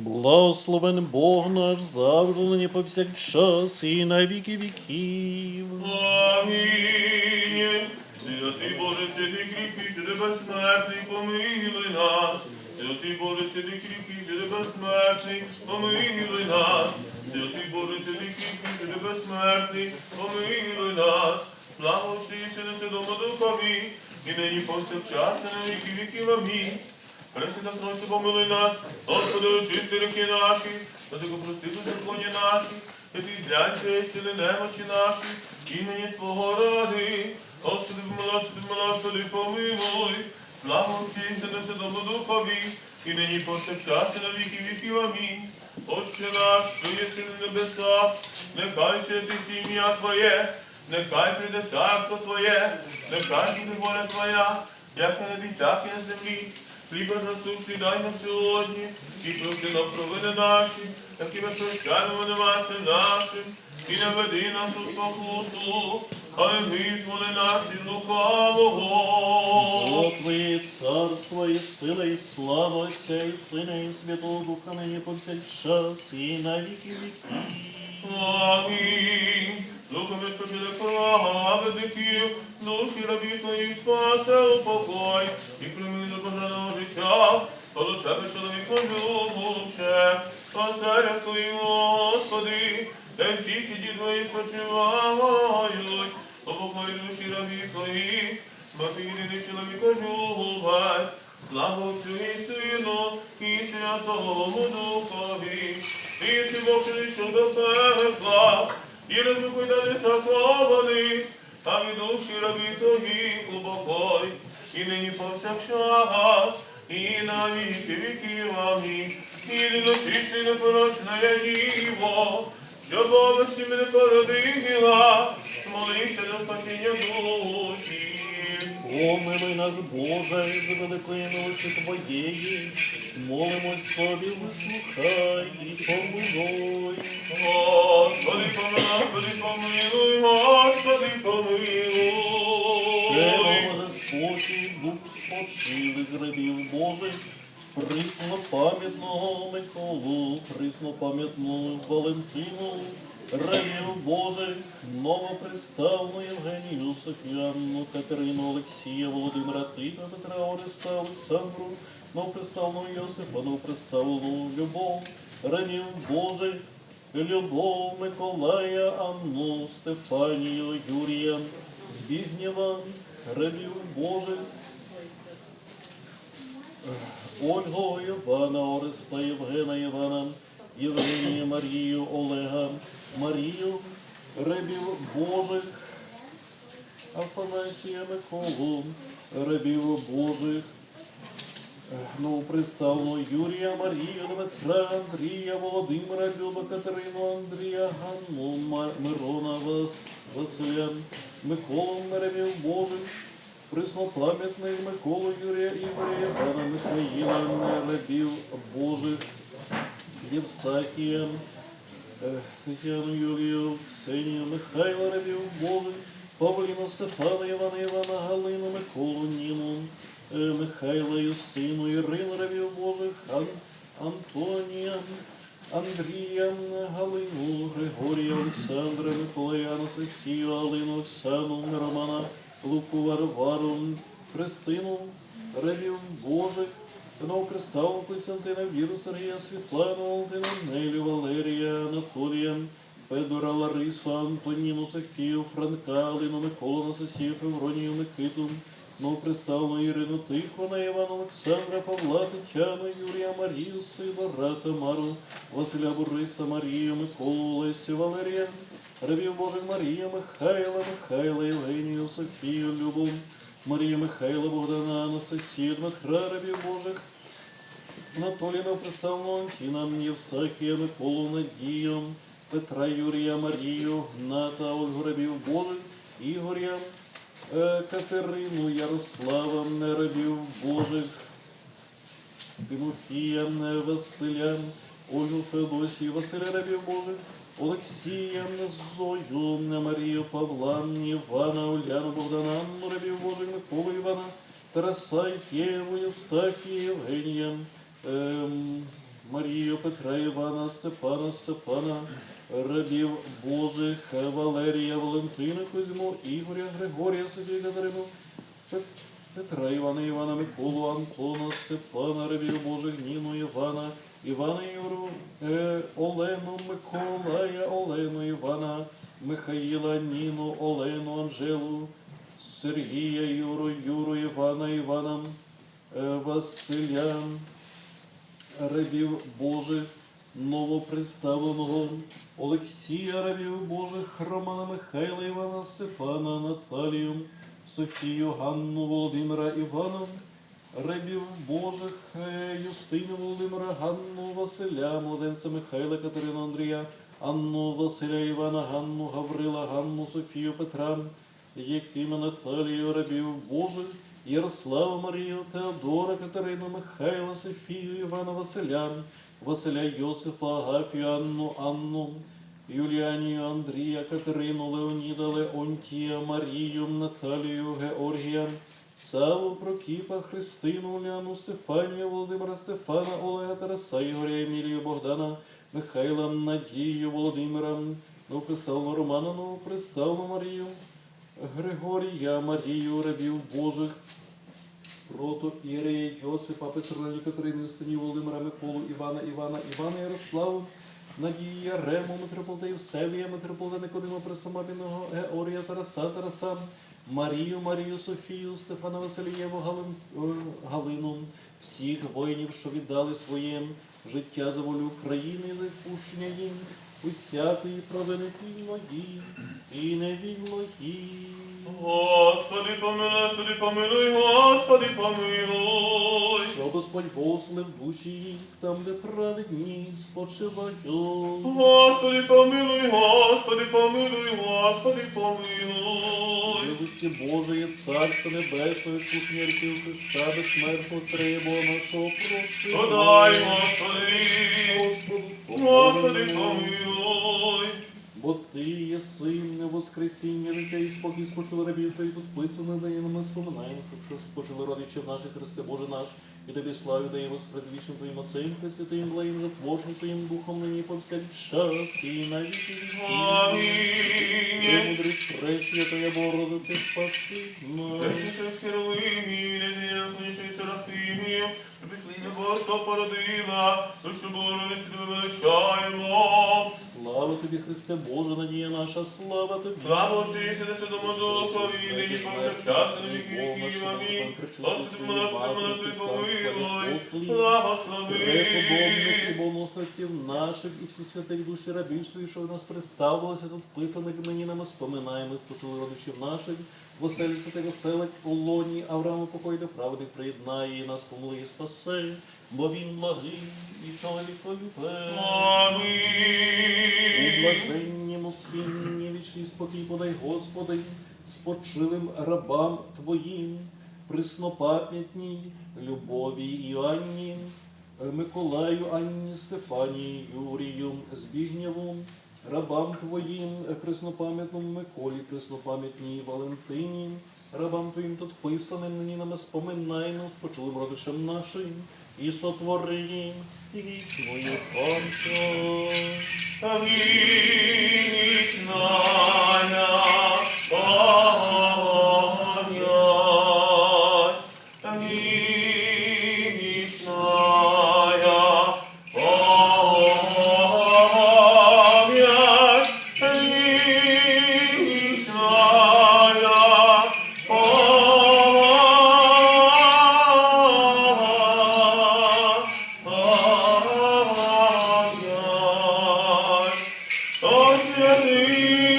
Благословен Бог наш завжди нині повсякчас і на віки віків. Амінь. Святий Боже, святий кріпкий, святий безсмертний, помилуй нас. Святий Боже, святий кріпкий, святий безсмертний, помилуй нас. Святий Боже, святий кріпкий, святий безсмертний, помилуй нас. Слава Отцю і Сину, Святому Духові, і нині повсякчас, і на віки віків. Амінь. Пресвята Тройця, помилуй нас, Господи, очисти ріки наші, та ти прости беззаконня наші, та ти і сили немочі наші, імені Твого ради. Господи, Господи, Господи, помилуй. Слава Отцю і Сину, Святому Духові, і нині повсякчас, на віки віків. Амінь. Отче наш, що єси на небесах, нехай святить ім'я Твоє, нехай прийде царство Твоє, нехай буде воля Твоя, як на небі, так і на землі. Хліба насущний дай нам сьогодні, і прости нам провини наші, як і ми прощаємо винуватцям нашим, і не веди нас у спокусу, але визволи нас від лукавого. Твоє царство і сила, і слава Отця і Сина, і Святого Духа нині повсякчас і на віки. Амінь. Духом спочили праведників, душі рабі твої спасе упокой, і прийми до бажаного життя, до тебе чоловіко любче, спасе твої, Господи, де всі ці твої спочивають, упокой душі рабі твої, єдиний чоловіко любець, слава Отцю і Сину, і Святому Духові, і ти Бог, що до пекла, і далі захований, а від душі рабі твої упокой, і нині повсякчас, і на віки віків. Амінь. І неносичне непорочне діво, що Бога всім не породила, молися за спасіння душі. Помилуй нас, Боже, з великої милості Твоєї, молимось Тобі, вислухай і помилуй. Господи, помилуй, помилуй, Господи, помилуй. Боже, спокій, дух спочилих грабів Божих, присно пам'ятного Миколу, присно пам'ятну Валентину, рабів Божих, новоприставну Євгенію, Софіанну, Катерину, Олексія, Володимира Тита, Петра, Ореста, Олександру, новоприставну Йосифа, новоприставну Любов, рабів Божих, Любов Миколая, Анну, Стефанію, Юрія, Збігнєва, рабів Божих, Ольгу, Івана, Ореста, Євгена, Івана, Євгенію, Марію, Олега, Марію, рабів Божих, Афанасія Миколу, рабів Божих, Ну, представлено Юрія, Марію, Дмитра, Андрія, Володимира, Люба, Катерину, Андрія, Ганну, Мирона, Вас, Василя, Миколу, Меремів Божих, Преснопам'ятних Миколу, Юрія, Ігоря, Івана, Михаїла, Нерабів Божих, Євстахія, Тетяну Юлію, Ксенію, Михайла, Рабів Божих, Павліна, Степана, Івана, Івана, Галину, Миколу, Ніну, е, Михайла, Юстину, Ірину, Рабів Божих, Ан, Антонія, Андрія, Галину, Григорія, Олександра, Миколая, Анастасію, Алину, Оксану, Романа, Луку, Варвару, Христину, Рабів Божих, Новоприставу Костянтина, Віру, Сергія, Світлану, Валентина, Нелю, Валерія, Анатолія, Федора, Ларису, Антоніну, Софію, Франка, Алину, Миколу, Анастасію, Февронію, Микиту, Новоприставну Ірину, Тихона, Івана, Олександра, Павла, Тетяну, Юрія, Марію, Сидора, Тамару, Василя Бориса, Марію, Миколу, Лесю, Валерія, Рабів Божих Марія, Михайла, Михайла, Євгенію, Софію, Любов, Марія Михайла, Богдана, Анастасію, Дмитра, Рабів Божих, Анатоліна, представну Антіна, Євсакія, Миколу, Надію, Петра, Юрія, Марію, Ната, Ольгу Рабів Божих, Ігоря, е, Катерину, Ярослава, Рабів Божих, Тимофія, Василя, Ольгу Феодосію, Василя Рабів Божих, Олексія, Зою, Марію, Павла, Івана, Уляну, Богдана, Анну, Рабів Божих, Миколу, Івана, Тараса, Єву, Євстахія, Євгенія, ем, Марію, Петра, Івана, Степана, Степана, рабів Божих, Валерія, Валентина, Кузьму, Ігоря, Григорія, Софію, Катерину, Петра, Івана, Івана, Миколу, Антона, Степана, рабів Божих, Ніну, Івана, Івана, Юру, е, Олену, Миколая, Олену, Івана, Михаїла, Ніну, Олену, Анжелу, Сергія, Юру, Юру, Івана, Івана, е, Василя, рабів Божих, новоприставленого Олексія, рабів Божих, Романа Михайла, Івана, Степана, Наталію, Софію, Ганну, Володимира, Івана, рабів Божих, е, Юстину, Володимира, Ганну, Василя, младенця Михайла, Катерину, Андрія, Анну, Василя, Івана, Ганну, Гаврила, Ганну, Софію, Петра, Якима, Наталію, рабів Божих, Ярослава Марію, Теодора, Катерину, Михайла, Софію, Івана Василя, Василя Йосифа, Агафію, Анну, Анну, Юліанію, Андрія, Катерину, Леоніда, Леонтія, Марію, Наталію, Георгія, Саву, Прокіпа, Христину, Уляну, Стефанію, Володимира, Стефана, Олега, Тараса, Ігоря, Емілію, Богдана, Михайла, Надію, Володимира, Новописалну Романа, Новоприставну Марію, Григорія, Марію, рабів Божих, Прото Ірея, Йосипа, Петра, Катерину, Синів, Володимира, Миколу, Івана, Івана, Івана, Ярославу, Надія, Рему, митрополита Євсевія, митрополита Никодима, Пресомабіного, Георгія, Тараса, Тараса, Марію, Марію, Софію, Стефана Василієву, Галин, е, Галину, всіх воїнів, що віддали своє життя за волю України, за відпущення їм, усякої провини вільної і невільної. Господи, помилуй, Господи, помилуй, Господи, помилуй. Господь послав душі їх там, де праведні спочивають. Господи, помилуй, Господи, помилуй, Господи, помилуй. Милості Божої, Царство відпущення ріків Христа, безсмертного Треба нашого просимо. Подай, Господи, Господи, помилуй. помилуй. Бо ти є син, воскресіння, життя і спокій спочили рабів твоїх підписано, дає нам споминаємося, що спочили родичів наших Христе Боже наш, і тобі славу даємо з предвічним Твоїм Отцем, Пресвятим, благим, затворчим Твоїм Духом, нині повсякчас і на віки Мудрість пречія Твоя Богородице, спаси нас. Серафимів, породила, то що Богородиці тебе величаємо. Тобі, Христе Боже, надія наша, слава тобі. Слава Отцю і Сину, Святому Духові, нині повсякчас і на віки віків. Амінь. Господи, помилуй, Господи, помилуй, благослови. Преподобних і богословців наших і всі святих душі рабів своїх, що в нас представилися тут писаних мені нами, споминаємо, спочили родичів наших, Веселі святих веселих у лоні, Аврааму покой до правди приєднає нас помилуй і спасе, бо він благий і чоловіколюбе. У блаженнім спільні вічний спокій подай, Господи, спочилим рабам Твоїм, приснопам'ятній любові Іоанні, Миколаю, Анні, Стефанії, Юрію, Збігнєву, рабам Твоїм, преснопам'ятному Миколі, преснопам'ятній Валентині, рабам Твоїм тут писаним, нині нами споминайно, спочилим родичам нашим, і сотвори їм вічною на Ой, святий